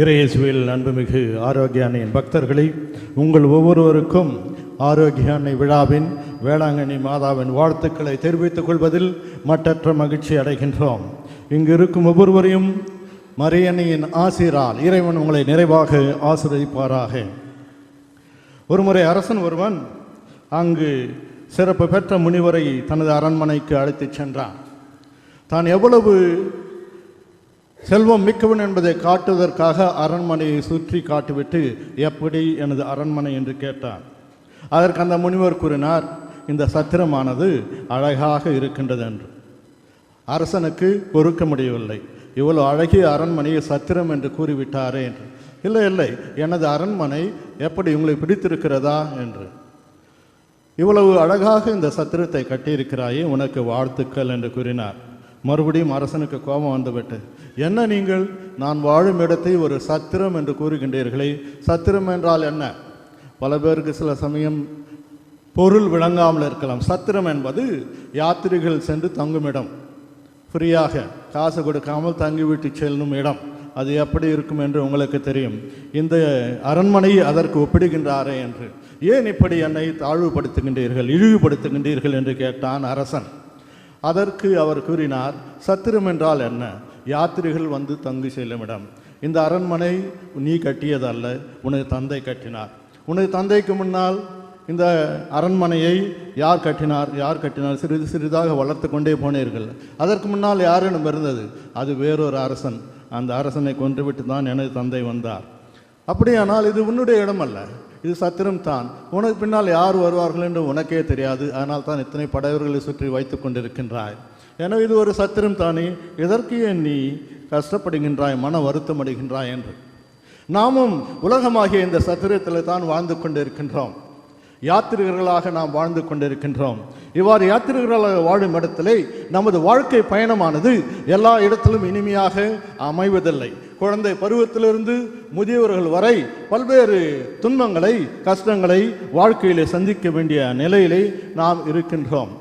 இறையேசுவில் அன்புமிகு ஆரோக்கியானையின் பக்தர்களை உங்கள் ஒவ்வொருவருக்கும் ஆரோக்கியானை விழாவின் வேளாங்கண்ணி மாதாவின் வாழ்த்துக்களை தெரிவித்துக் கொள்வதில் மற்றற்ற மகிழ்ச்சி அடைகின்றோம். இங்கு இருக்கும் ஒவ்வொருவரையும் மரியணையின் ஆசிரால் இறைவன் உங்களை நிறைவாக ஆசிரியப்பாராக ஒருமுறை அரசன் ஒருவன் அங்கு சிறப்பு பெற்ற முனிவரை தனது அரண்மனைக்கு அழைத்துச் சென்றான். தான் எவ்வளவு செல்வம் மிக்கவன் என்பதை காட்டுவதற்காக அரண்மனையை சுற்றி காட்டிவிட்டு எப்படி எனது அரண்மனை? என்று கேட்டான். அதற்கு அந்த முனிவர் கூறினார் இந்த சத்திரமானது அழகாக இருக்கின்றது என்று அரசனுக்கு பொறுக்க முடியவில்லை இவ்வளவு அழகிய அரண்மனையை சத்திரம் என்று கூறிவிட்டாரே என்று. இல்லை இல்லை எனது அரண்மனை எப்படி உங்களை பிடித்திருக்கிறதா? என்று. இவ்வளவு அழகாக இந்த சத்திரத்தை கட்டியிருக்கிறாயே உனக்கு வாழ்த்துக்கள் என்று கூறினார். மறுபடியும் அரசனுக்கு கோபம் வந்துவிட்டு என்ன நீங்கள்? நான் வாழும் இடத்தை ஒரு சத்திரம் என்று கூறுகின்றீர்களே. சத்திரம் என்றால் என்ன? பல பேருக்கு சில சமயம் பொருள் விளங்காமல் இருக்கலாம். சத்திரம் என்பது யாத்திரிகள் சென்று தங்கும் இடம் ஃப்ரீயாக காசு கொடுக்காமல் தங்கிவிட்டு செல்லும் இடம். அது எப்படி இருக்கும் என்று உங்களுக்கு தெரியும். இந்த அரண்மனை அதற்கு ஒப்பிடுகின்றாரே என்று. ஏன் இப்படி என்னை தாழ்வுபடுத்துகின்றீர்கள் இழிவுபடுத்துகின்றீர்கள் என்று கேட்டான் அரசன். அதற்கு அவர் கூறினார் சத்திரம் என்றால் என்ன? யாத்திரிகள் வந்து தங்கு செல்லும் இடம். இந்த அரண்மனை நீ கட்டியதல்ல உனது தந்தை கட்டினார். உனது தந்தைக்கு முன்னால் இந்த அரண்மனையை யார் கட்டினார்? யார் கட்டினார்? சிறிது சிறிதாக வளர்த்து கொண்டே போனீர்கள். அதற்கு முன்னால் யாரிடம் இருந்தது? அது வேறொரு அரசன். அந்த அரசனை கொன்றுவிட்டு தான் எனது தந்தை வந்தார். அப்படியானால் இது உன்னுடைய இடம் அல்ல இது சத்திரம் தான். உனக்கு பின்னால் யார் வருவார்கள் என்று உனக்கே தெரியாது. அதனால் தான் இத்தனை படையவர்களை சுற்றி வைத்து கொண்டிருக்கின்றாய். எனவே இது ஒரு சத்திரம் தானே. எதற்கு ஏன் நீ கஷ்டப்படுகின்றாய் மன வருத்தம் அடைகின்றாய் என்று? நாமும் உலகமாகிய இந்த சத்திரத்தில் தான் வாழ்ந்து கொண்டிருக்கின்றோம். யாத்திரிகர்களாக நாம் வாழ்ந்து கொண்டிருக்கின்றோம். இவ்வாறு யாத்திரிகர்களாக வாழும் இடத்திலே நமது வாழ்க்கை பயணமானது எல்லா இடத்திலும் இனிமையாக அமைவதில்லை. குழந்தை பருவத்திலிருந்து முதியவர்கள் வரை பல்வேறு துன்பங்களை கஷ்டங்களை வாழ்க்கையிலே சந்திக்க வேண்டிய நிலையிலே நாம் இருக்கின்றோம்.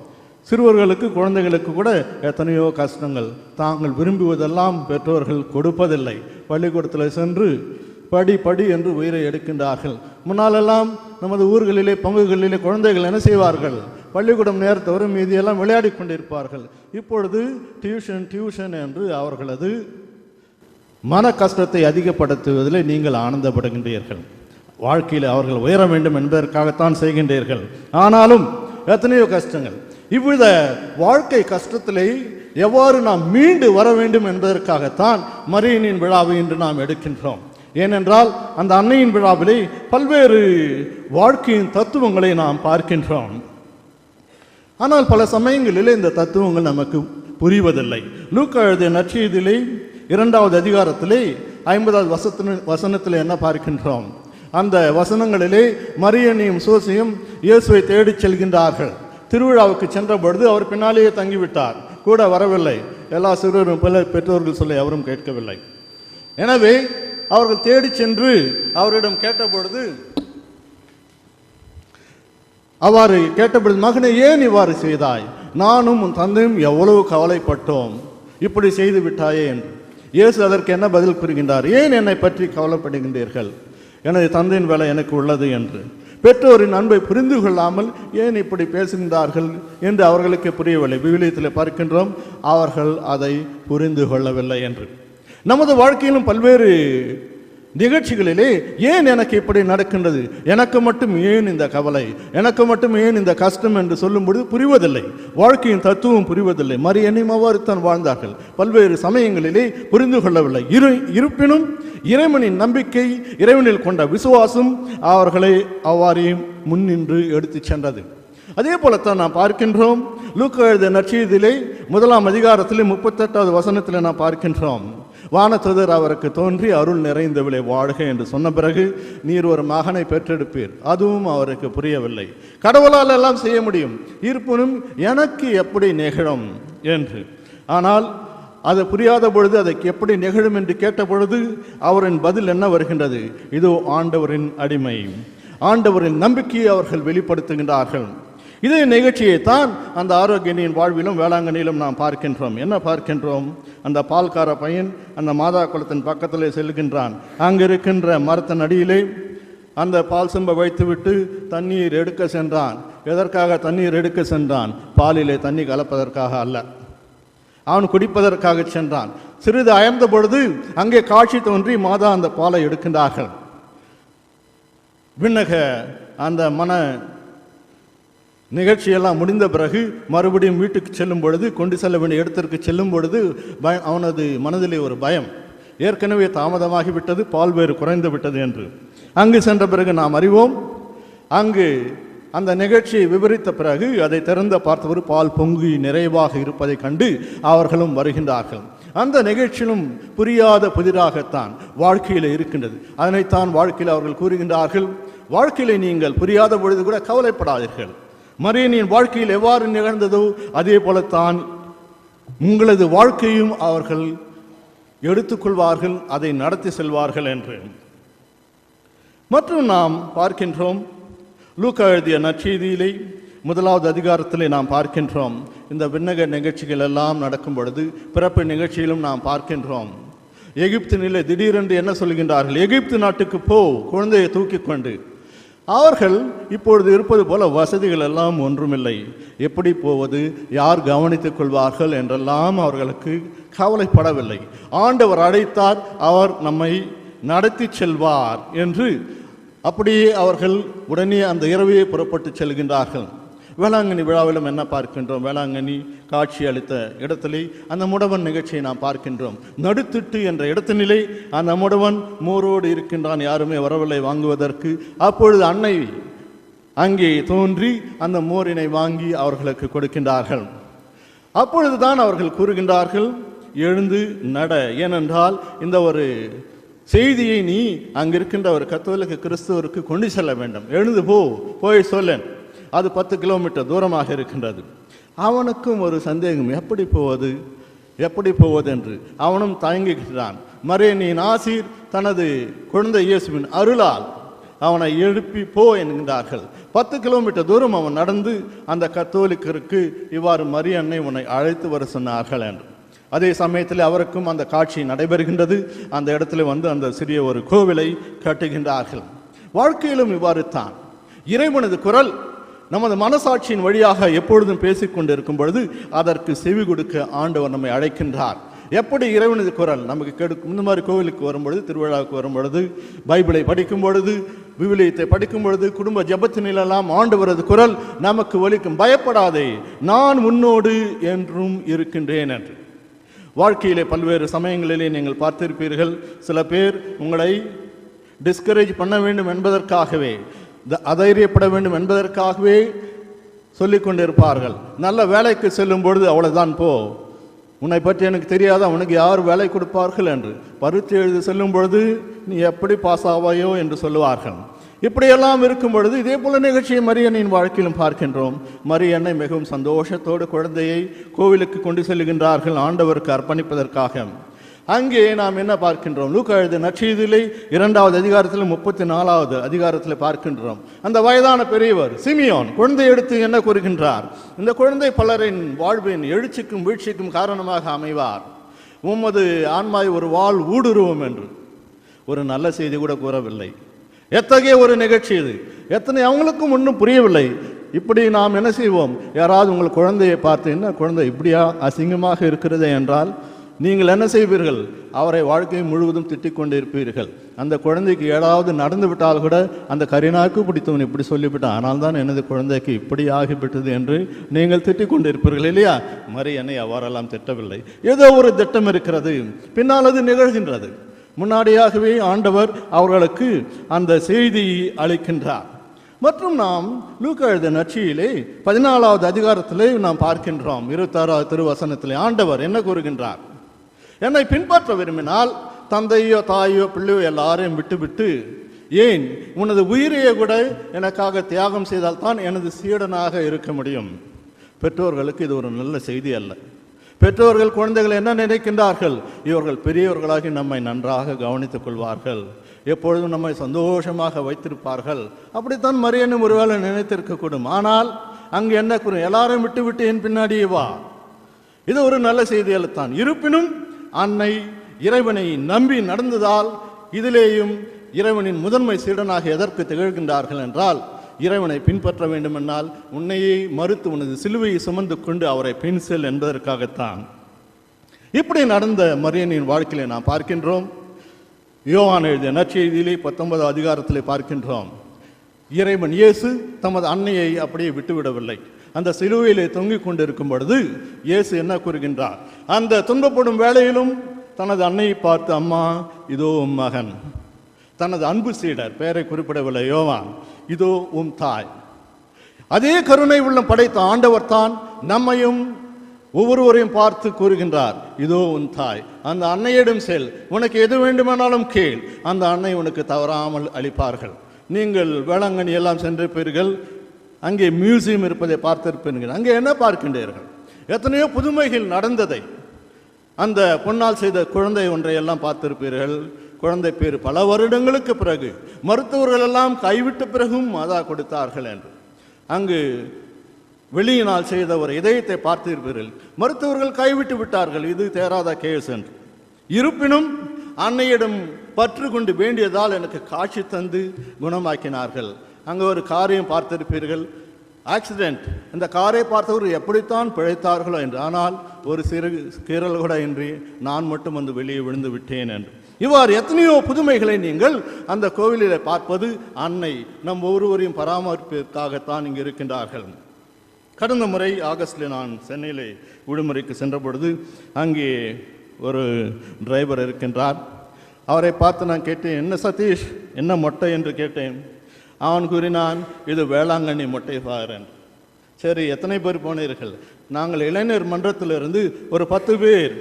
சிறுவர்களுக்கு குழந்தைகளுக்கு கூட எத்தனையோ கஷ்டங்கள். தாங்கள் விரும்புவதெல்லாம் பெற்றோர்கள் கொடுப்பதில்லை. பள்ளிக்கூடத்தில் சென்று படி படி என்று உயிரை எடுக்கின்றார்கள். முன்னாலெல்லாம் நமது ஊர்களிலே பங்குகளிலே குழந்தைகள் என்ன செய்வார்கள்? பள்ளிக்கூடம் நேரத்தவரும் மீதியெல்லாம் விளையாடி கொண்டிருப்பார்கள். இப்பொழுது டியூஷன் டியூஷன் என்று அவர்களது மன கஷ்டத்தை அதிகப்படுத்துவதில் நீங்கள் ஆனந்தப்படுகின்றீர்கள். வாழ்க்கையில் அவர்கள் உயர வேண்டும் என்பதற்காகத்தான் செய்கின்றீர்கள். ஆனாலும் எத்தனையோ கஷ்டங்கள். இவ்வித வாழ்க்கை கஷ்டத்திலே எவ்வாறு நாம் மீண்டு வர வேண்டும் என்பதற்காகத்தான் மரியனின் விழாவை இன்று நாம் எடுக்கின்றோம். ஏனென்றால் அந்த அன்னையின் விழாவிலே பல்வேறு வாழ்க்கையின் தத்துவங்களை நாம் பார்க்கின்றோம். ஆனால் பல சமயங்களிலே இந்த தத்துவங்கள் நமக்கு புரிவதில்லை. லூக்க எழுதிய நற்செய்தியிலே இரண்டாவது அதிகாரத்திலே ஐம்பதாவது வசத்தின வசனத்தில் என்ன பார்க்கின்றோம்? அந்த வசனங்களிலே மரியனையும் சோசியும் இயேசுவை தேடிச் செல்கின்றார்கள். திருவிழாவுக்கு சென்ற பொழுது அவர் பின்னாலேயே தங்கிவிட்டார். கூட வரவில்லை. எல்லா சிறுவரும் பல பெற்றோர்கள் சொல்ல அவரும் கேட்கவில்லை. எனவே அவர்கள் தேடிச் சென்று அவரிடம் கேட்டபொழுது அவ்வாறு கேட்டபொழுது மகனை ஏன் இவ்வாறு செய்தாய்? நானும் உன் தந்தையும் எவ்வளவு கவலைப்பட்டோம். இப்படி செய்து விட்டாயே என்று. இயேசு அதற்கு என்ன பதில் கூறுகின்றார்? ஏன் என்னை பற்றி கவலைப்படுகின்றீர்கள்? எனது தந்தையின் வேலை எனக்கு உள்ளது என்று. பெற்றோரின் அன்பை புரிந்து கொள்ளாமல் ஏன் இப்படி பேசுகின்றார்கள் என்று அவர்களுக்கு புரியவில்லை. விவிலியத்தில் பார்க்கின்றோம் அவர்கள் அதை புரிந்து கொள்ளவில்லை என்று. நமது வாழ்க்கையிலும் பல்வேறு நிகழ்ச்சிகளிலே ஏன் எனக்கு இப்படி நடக்கின்றது? எனக்கு மட்டும் ஏன் இந்த கவலை? எனக்கு மட்டும் ஏன் இந்த கஷ்டம் என்று சொல்லும்பொழுது புரிவதில்லை. வாழ்க்கையின் தத்துவம் புரிவதில்லை. மறு அவ்வாறு தான் வாழ்ந்தார்கள். பல்வேறு சமயங்களிலே புரிந்து கொள்ளவில்லை. இரு இருப்பினும் இறைவனின் நம்பிக்கை இறைவனில் கொண்ட விசுவாசம் அவர்களை அவ்வாறே முன்னின்று எடுத்துச் சென்றது. அதே போலத்தான் நாம் பார்க்கின்றோம். லூக்க எழுத நற்செய்தியிலே முதலாம் அதிகாரத்திலே முப்பத்தெட்டாவது வசனத்தில் நாம் பார்க்கின்றோம். வானத்துதர் அவருக்கு தோன்றி அருள் நிறைந்தவிளை வாழ்க என்று சொன்ன பிறகு நீர் ஒரு மகனை பெற்றெடுப்பீர். அதுவும் அவருக்கு புரியவில்லை. கடவுளால் எல்லாம் செய்ய முடியும். இருப்பினும் எனக்கு எப்படி நிகழும் என்று. ஆனால் அது புரியாத பொழுது அதைக்கு எப்படி நிகழும் என்று கேட்ட பொழுது அவரின் பதில் என்ன வருகின்றது? இதோ ஆண்டவரின் அடிமை. ஆண்டவரின் நம்பிக்கையை அவர்கள் வெளிப்படுத்துகின்றார்கள். இதே நிகழ்ச்சியைத்தான் அந்த ஆரோக்கியனின் வாழ்விலும் வேளாங்கண்ணியிலும் நாம் பார்க்கின்றோம். என்ன பார்க்கின்றோம்? அந்த பால்கார பையன் அந்த மாதா குளத்தின் பக்கத்தில் செல்கின்றான். அங்கு இருக்கின்ற மரத்தின் அடியிலே அந்த பால் செம்ப வைத்துவிட்டு தண்ணீர் எடுக்க சென்றான். எதற்காக தண்ணீர் எடுக்க சென்றான்? பாலிலே தண்ணி கலப்பதற்காக அல்ல. அவன் குடிப்பதற்காக சென்றான். சிறிது அயர்ந்த பொழுது அங்கே காட்சி தோன்றி மாதா அந்த பாலை எடுக்கின்றார்கள். விண்ணக அந்த மன நிகழ்ச்சியெல்லாம் முடிந்த பிறகு மறுபடியும் வீட்டுக்கு செல்லும் பொழுது கொண்டு செல்ல வேண்டிய இடத்திற்கு செல்லும் பொழுது பய அவனது மனதிலே ஒரு பயம். ஏற்கனவே தாமதமாகிவிட்டது பால் வேறு குறைந்து விட்டது என்று. அங்கு சென்ற பிறகு நாம் அறிவோம் அங்கு அந்த நிகழ்ச்சியை விவரித்த பிறகு அதை திறந்த பார்த்தவர் பால் பொங்கி நிறைவாக இருப்பதைக் கண்டு அவர்களும் வருகின்றார்கள். அந்த நிகழ்ச்சியிலும் புரியாத புதிராகத்தான் வாழ்க்கையில் இருக்கின்றது. அதனைத்தான் வாழ்க்கையில் அவர்கள் கூறுகின்றார்கள் வாழ்க்கையில் நீங்கள் புரியாத பொழுது கூட கவலைப்படாதீர்கள். மரியனின் வாழ்க்கையில் எவ்வாறு நிகழ்ந்ததோ அதே போலத்தான் உங்களது வாழ்க்கையும் அவர்கள் எடுத்துக்கொள்வார்கள் அதை நடத்தி செல்வார்கள் என்று. மற்றும் நாம் பார்க்கின்றோம் லூக்கா எழுதிய நற்செய்தியிலே முதலாவது அதிகாரத்திலே நாம் பார்க்கின்றோம். இந்த விண்ணக நிகழ்ச்சிகள் எல்லாம் நடக்கும் பொழுது பிறப்பு நிகழ்ச்சியிலும் நாம் பார்க்கின்றோம். எகிப்தினிலே திடீரென்று என்ன சொல்கின்றார்கள்? எகிப்து நாட்டுக்கு போ குழந்தையை தூக்கி கொண்டு. அவர்கள் இப்பொழுது இருப்பது போல வசதிகள் எல்லாம் ஒன்றுமில்லை. எப்படி போவது? யார் கவனித்துக் கொள்வார்கள்? என்றெல்லாம் அவர்களுக்கு கவலைப்படவில்லை. ஆண்டவர் அழைத்தார் அவர் நம்மை நடத்தி செல்வார் என்று. அப்படியே அவர்கள் உடனே அந்த இரவையே புறப்பட்டு செல்கின்றார்கள். வேளாங்கண்ணி விழாவிலும் என்ன பார்க்கின்றோம்? வேளாங்கண்ணி காட்சி அளித்த இடத்திலே அந்த முடவன் நிகழ்ச்சியை நாம் பார்க்கின்றோம். நடுத்திட்டு என்ற இடத்தினிலே அந்த முடவன் மோரோடு இருக்கின்றான் யாருமே வரவில்லை வாங்குவதற்கு. அப்பொழுது அன்னை அங்கே தோன்றி அந்த மோரினை வாங்கி அவர்களுக்கு கொடுக்கின்றார்கள். அப்பொழுதுதான் அவர்கள் கூறுகின்றார்கள் எழுந்து நட. ஏனென்றால் இந்த ஒரு செய்தியை நீ அங்கிருக்கின்ற ஒரு கத்தோலிக்க கிறிஸ்துவருக்கு கொண்டு செல்ல வேண்டும். எழுந்து போ போய் சொல்லேன். அது பத்து கிலோமீட்டர் தூரமாக இருக்கின்றது. அவனுக்கும் ஒரு சந்தேகம் எப்படி போவது? எப்படி போவது? என்று. அவனும் தயங்குகின்றான் மரியனின் ஆசீர் தனது குழந்தை இயேசுவின் அருளால் அவனை எழுப்பி போ என்கின்றார்கள். பத்து கிலோமீட்டர் தூரம் அவன் நடந்து அந்த கத்தோலிக்கருக்கு இவ்வாறு மரியன்னை உன்னை அழைத்து வர சொன்னார்கள் என்று. அதே சமயத்தில் அவருக்கும் அந்த காட்சி நடைபெறுகின்றது. அந்த இடத்துல வந்து அந்த சிறிய ஒரு கோவிலை கட்டுகின்றார்கள். வாழ்க்கையிலும் இவ்வாறு தான் இறைவனது குரல் நமது மனசாட்சியின் வழியாக எப்பொழுதும் பேசிக்கொண்டிருக்கும் பொழுது அதற்கு செவி கொடுக்க ஆண்டவர் நம்மை அழைக்கின்றார். எப்படி இறைவனது குரல் நமக்கு கெடுக்கும் இந்த மாதிரி கோவிலுக்கு வரும்பொழுது திருவிழாவுக்கு வரும்பொழுது பைபிளை படிக்கும் பொழுது விவிலியத்தை படிக்கும் பொழுது குடும்ப ஜபத்தினிலெல்லாம் ஆண்டவரது குரல் நமக்கு ஒலிக்கும். பயப்படாதே நான் உன்னோடு என்றும் இருக்கின்றேன் என்று. வாழ்க்கையிலே பல்வேறு சமயங்களிலே நீங்கள் பார்த்திருப்பீர்கள். சில பேர் உங்களை டிஸ்கரேஜ் பண்ண வேண்டும் என்பதற்காகவே அதைரியப்பட வேண்டும் என்பதற்காகவே சொல்லிக் கொண்டிருப்பார்கள் நல்ல வேலைக்கு செல்லும் பொழுது அவ்வளவுதான் போ. உன்னை பற்றி எனக்கு தெரியாதா? உனக்கு யார் வேலை கொடுப்பார்கள் என்று. பருத்தி எழுதி செல்லும் பொழுது நீ எப்படி பாஸ் ஆவாயோ என்று சொல்லுவார்கள். இப்படியெல்லாம் இருக்கும் பொழுது இதே போல நிகழ்ச்சியை மரியனின் வாழ்க்கையிலும் பார்க்கின்றோம். மரியன்னை மிகவும் சந்தோஷத்தோடு குழந்தையை கோவிலுக்கு கொண்டு செல்கின்றார்கள் ஆண்டவருக்கு அர்ப்பணிப்பதற்காக. அங்கே நாம் என்ன பார்க்கின்றோம்? லூக்கா எழுதிய நற்செய்தியிலே இரண்டாவது அதிகாரத்தில் முப்பத்தி நாலாவது அதிகாரத்தில் பார்க்கின்றோம். அந்த வயதான பெரியவர் சிமியோன் குழந்தை எடுத்து என்ன கூறுகின்றார்? இந்த குழந்தை பலரின் வாழ்வின் எழுச்சிக்கும் வீழ்ச்சிக்கும் காரணமாக அமைவார். உமது ஆன்மாய் ஒரு வாழ் ஊடுருவோம் என்று. ஒரு நல்ல செய்தி கூட கூறவில்லை. எத்தகைய ஒரு நிகழ்ச்சி இது? எத்தனை அவங்களுக்கும் ஒன்றும் புரியவில்லை. இப்படி நாம் என்ன செய்வோம்? யாராவது உங்கள் குழந்தையை பார்த்து என்ன குழந்தை இப்படியா? அசிங்கமாக இருக்கிறதே என்றால் நீங்கள் என்ன செய்வீர்கள்? அவரை வாழ்க்கை முழுவதும் திட்டிக் கொண்டிருப்பீர்கள் அந்த குழந்தைக்கு ஏதாவது நடந்து விட்டால் கூட அந்த கரிநாக்கு பிடித்தவன் இப்படி சொல்லிவிட்டான். ஆனால் தான் எனது குழந்தைக்கு இப்படி ஆகிவிட்டது என்று நீங்கள் திட்டிக் கொண்டிருப்பீர்கள் இல்லையா? மறி என்னை அவ்வாறெல்லாம் திட்டவில்லை. ஏதோ ஒரு திட்டம் இருக்கிறது. பின்னால் அது நிகழ்கின்றது. முன்னாடியாகவே ஆண்டவர் அவர்களுக்கு அந்த செய்தியை அளிக்கின்றார். மற்றும் நாம் லூக்க எழுத நச்சியிலே பதினாலாவது அதிகாரத்திலே நாம் பார்க்கின்றோம். இருபத்தாறாவது திருவசனத்திலே ஆண்டவர் என்ன கூறுகின்றார்? என்னை பின்பற்ற விரும்பினால் தந்தையோ தாயோ பிள்ளையோ எல்லாரையும் விட்டுவிட்டு ஏன் உனது உயிரையே கூட எனக்காக தியாகம் செய்தால் தான் எனது சீடனாக இருக்க முடியும்? பெற்றோர்களுக்கு இது ஒரு நல்ல செய்தி அல்ல. பெற்றோர்கள் குழந்தைகள் என்ன நினைக்கின்றார்கள்? இவர்கள் பெரியவர்களாகி நம்மை நன்றாக கவனித்துக் கொள்வார்கள். எப்பொழுதும் நம்மை சந்தோஷமாக வைத்திருப்பார்கள். அப்படித்தான் மரியனும் ஒருவேளை நினைத்திருக்கக்கூடும். ஆனால் அங்கு என்ன கூறும்? எல்லாரும் விட்டு விட்டு என் பின்னாடியே வா. இது ஒரு நல்ல செய்தியால் தான். இருப்பினும் அன்னை இறைவனை நம்பி நடந்ததால் இதிலேயும் இறைவனின் முதன்மை சீடனாக எதற்கு திகழ்கின்றார்கள் என்றால் இறைவனை பின்பற்ற வேண்டுமென்றால் உன்னையே மறுத்து உனது சிலுவையை சுமந்து கொண்டு அவரை பின் செல் என்பதற்காகத்தான். இப்படி நடந்த மரியனின் வாழ்க்கையிலே நாம் பார்க்கின்றோம். யோகான் எழுதிய நற்செய்தியிலே பத்தொன்பது அதிகாரத்திலே பார்க்கின்றோம். இறைவன் இயேசு தமது அன்னையை அப்படியே விட்டுவிடவில்லை. அந்த சிலுவையிலே தொங்கிக் கொண்டிருக்கும் பொழுது இயேசு என்ன கூறுகின்றார்? அந்த துன்பப்படும் வேளையிலும் தனது அன்னையை பார்த்து அம்மா இதோ உம் மகன். தனது அன்பு சீடர் பெயரை குறிப்பிடவில்லை யோவான். இதோ உம் தாய். அதே கருணை உள்ளம் படைத்த ஆண்டவர் தான் நம்மையும் ஒவ்வொருவரையும் பார்த்து கூறுகின்றார். இதோ உன் தாய். அந்த அன்னையிடம் செல். உனக்கு எது வேண்டுமானாலும் கேள். அந்த அன்னை உனக்கு தவறாமல் அளிப்பார்கள். நீங்கள் வேளாங்கண்ணி எல்லாம் சென்றிருப்பீர்கள் அங்கே மியூசியம் இருப்பதை பார்த்திருப்பீர்கள். அங்கே என்ன பார்க்கின்றீர்கள்? எத்தனையோ புதுமைகள் நடந்ததை அந்த பொன்னால் செய்த குழந்தை ஒன்றையெல்லாம் பார்த்திருப்பீர்கள். குழந்தை பேர் பல வருடங்களுக்கு பிறகு மருத்துவர்கள் எல்லாம் கைவிட்ட பிறகும் மாதா கொடுத்தார்கள் என்று. அங்கு வெளியினால் செய்த ஒரு இதயத்தை பார்த்திருப்பீர்கள். மருத்துவர்கள் கைவிட்டு விட்டார்கள். இது தேராத கேஸ் என்று. இருப்பினும் அன்னையிடம் பற்று கொண்டு வேண்டியதால் எனக்கு காட்சி தந்து குணமாக்கினார்கள். அங்கே ஒரு காரையும் பார்த்திருப்பீர்கள். ஆக்சிடென்ட் இந்த காரை பார்த்தவர் எப்படித்தான் பிழைத்தார்களோ என்று. ஆனால் ஒரு சிறு கீறல் கூட இன்றி நான் மட்டும் வந்து வெளியே விழுந்து விட்டேன் என்று. இவ்வாறு எத்தனையோ புதுமைகளை நீங்கள் அந்த கோவிலில் பார்ப்பது அன்னை நம் ஒவ்வொருவரையும் பராமரிப்பிற்காகத்தான் இங்கு இருக்கின்றார்கள். கடந்த முறை ஆகஸ்டில் நான் சென்னையிலே விடுமுறைக்கு சென்ற பொழுது அங்கே ஒரு டிரைவர் இருக்கின்றார். அவரை பார்த்து நான் கேட்டேன் என்ன சதீஷ் என்ன மொட்டை? என்று கேட்டேன். அவன் கூறினான் இது வேளாங்கண்ணி மொட்டை பாருன் சரி எத்தனை பேர் போனீர்கள்? நாங்கள் இளைஞர் மன்றத்திலிருந்து ஒரு பத்து பேர்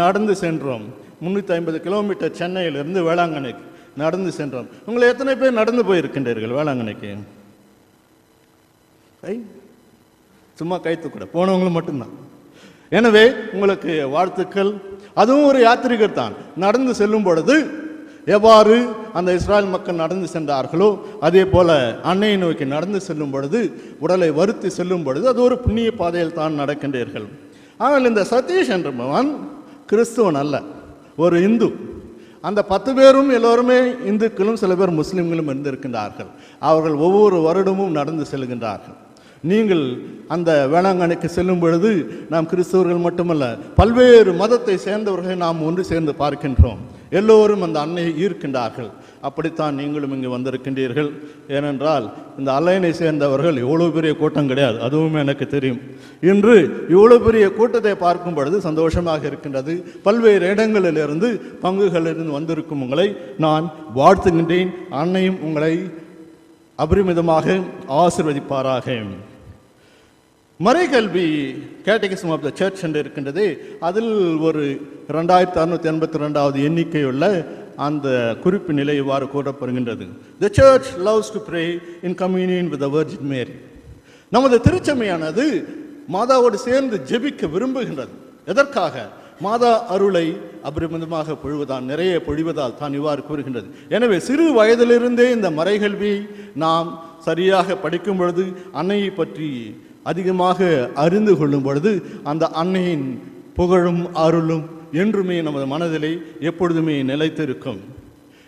நடந்து சென்றோம். முந்நூற்றி ஐம்பது கிலோமீட்டர் சென்னையிலிருந்து வேளாங்கண்ணிக்கு நடந்து சென்றோம். உங்களை எத்தனை பேர் நடந்து போயிருக்கின்றீர்கள் வேளாங்கண்ணிக்கு? கை சும்மா கைத்து கூட போனவங்களும் மட்டும்தான். எனவே உங்களுக்கு வாழ்த்துக்கள். அதுவும் ஒரு யாத்திரிகர் தான். நடந்து செல்லும் பொழுது எவ்வாறு அந்த இஸ்ராயல் மக்கள் நடந்து சென்றார்களோ அதே போல அன்னையை நோக்கி நடந்து செல்லும் பொழுது உடலை வருத்தி செல்லும் பொழுது அது ஒரு புண்ணிய பாதையில் தான் நடக்கின்றீர்கள். ஆனால் இந்த சதீஷ் என்பவன் கிறிஸ்துவன் அல்ல ஒரு இந்து. அந்த பத்து பேரும் எல்லோருமே இந்துக்களும் சில பேர் முஸ்லீம்களும் இருந்திருக்கின்றார்கள். அவர்கள் ஒவ்வொரு வருடமும் நடந்து செல்கின்றார்கள். நீங்கள் அந்த வேளாங்கண்ணிக்கு செல்லும் பொழுது நாம் கிறிஸ்தவர்கள் மட்டுமல்ல பல்வேறு மதத்தை சேர்ந்தவர்களை நாம் ஒன்று சேர்ந்து பார்க்கின்றோம். எல்லோரும் அந்த அன்னையை ஈர்க்கின்றார்கள். அப்படித்தான் நீங்களும் இங்கு வந்திருக்கின்றீர்கள். ஏனென்றால் இந்த அலைனை சேர்ந்தவர்கள் இவ்வளோ பெரிய கூட்டம் கிடையாது. அதுவும் எனக்கு தெரியும். இன்று இவ்வளோ பெரிய கூட்டத்தை பார்க்கும் பொழுது சந்தோஷமாக இருக்கின்றது. பல்வேறு இடங்களிலிருந்து பங்குகளிலிருந்து வந்திருக்கும் உங்களை நான் வாழ்த்துகின்றேன். அன்னையும் உங்களை அபரிமிதமாக ஆசிர்வதிப்பாராக. மறைகல்வி கேட்டகிசம் ஆஃப் த சர்ச் என்று இருக்கின்றது. அதில் ஒரு ரெண்டாயிரத்தி அறுநூற்றி எண்பத்தி ரெண்டாவது எண்ணிக்கையுள்ள அந்த குறிப்பு நிலை இவ்வாறு கூறப்படுகின்றது. The church loves to pray in communion with the virgin Mary நமது திருச்சமையானது மாதாவோடு சேர்ந்து ஜெபிக்க விரும்புகின்றது. எதற்காக? மாதா அருளை அபரிமிதமாக பொழிவதால் நிறைய பொழிவதால் தான் இவ்வாறு கூறுகின்றது. எனவே சிறு வயதிலிருந்தே இந்த மறைகல்வியை நாம் சரியாக படிக்கும் பொழுது அன்னையை பற்றி அதிகமாக அறிந்து கொள்ளும் பொழுது அந்த அன்னையின் புகழும் அருளும் என்றுமே நமது மனதிலே எப்பொழுதுமே நிலைத்திருக்கும்.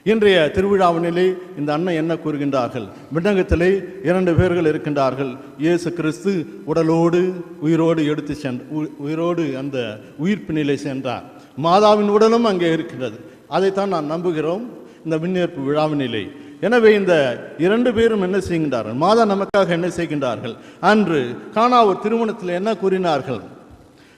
இன்றைய திருவிழாவினிலே இந்த அண்ணன் என்ன கூறுகின்றார்கள்? விண்ணகத்திலே இரண்டு பேர்கள் இருக்கின்றார்கள். இயேசு கிறிஸ்து உடலோடு உயிரோடு எடுத்து சென்ற உ- உயிரோடு அந்த உயிர்ப்பு நிலை சென்றார். மாதாவின் உடலும் அங்கே இருக்கின்றது. அதைத்தான் நான் நம்புகிறோம் இந்த விண்ணேற்பு விழாவினிலே. எனவே இந்த இரண்டு பேரும் என்ன செய்கின்றார்கள்? மாதா நமக்காக என்ன செய்கின்றார்கள்? அன்று காணாவூர் திருமணத்தில் என்ன கூறினார்கள்?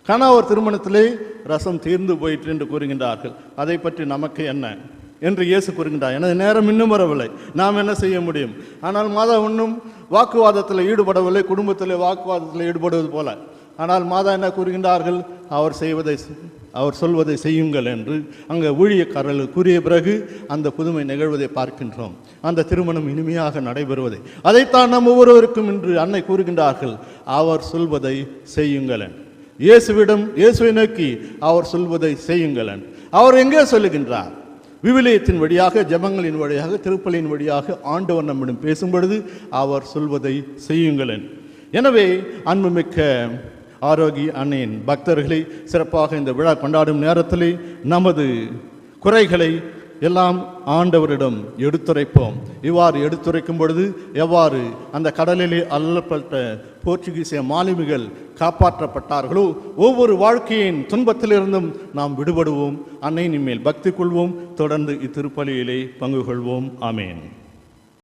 கணவர் திருமணத்திலே ரசம் தீர்ந்து போயிற்று என்று கூறுகின்றார்கள். அதை பற்றி நமக்கு என்ன? என்று இயேசு கூறுகின்றார். எனது நேரம் இன்னும் வரவில்லை. நாம் என்ன செய்ய முடியும்? ஆனால் மாதா ஒன்றும் வாக்குவாதத்தில் ஈடுபடவில்லை. குடும்பத்தில் வாக்குவாதத்தில் ஈடுபடுவது போல. ஆனால் மாதா என்ன கூறுகின்றார்கள்? அவர் செய்வதை அவர் சொல்வதை செய்யுங்கள் என்று அங்கே ஊழியக்காரர்கள் கூறிய பிறகு அந்த புதுமை நிகழ்வதை பார்க்கின்றோம். அந்த திருமணம் இனிமையாக நடைபெறுவதை. அதைத்தான் நம் ஒவ்வொருவருக்கும் இன்று அன்னை கூறுகின்றார்கள். அவர் சொல்வதை செய்யுங்கள் என்று. இயேசுவிடம் இயேசுவை நோக்கி அவர் சொல்வதை செய்யுங்கள் அவர் எங்கே சொல்லுகின்றார்? விவிலியத்தின் வழியாக ஜெபங்களின் வழியாக திருப்பலியின் வழியாக ஆண்டவர் நம்மிடம் பேசும் பொழுது அவர் சொல்வதை செய்யுங்கள் எனவே அன்புமிக்க ஆரோக்கிய அன்னையின் பக்தர்களை சிறப்பாக இந்த விழா கொண்டாடும் நேரத்தில் நமது குறைகளை எல்லாம் ஆண்டவரிடம் எடுத்துரைப்போம். இவ்வாறு எடுத்துரைக்கும் பொழுது எவ்வாறு அந்த கடலிலே அல்லப்பட்ட போர்ச்சுகீசிய மாலுமிகள் காப்பாற்றப்பட்டார்களோ ஒவ்வொரு வாழ்க்கையின் துன்பத்திலிருந்தும் நாம் விடுபடுவோம். அன்னையின் மேல் பக்தி கொள்வோம். தொடர்ந்து இத்திருப்பலியிலே பங்கு கொள்வோம். ஆமேன்.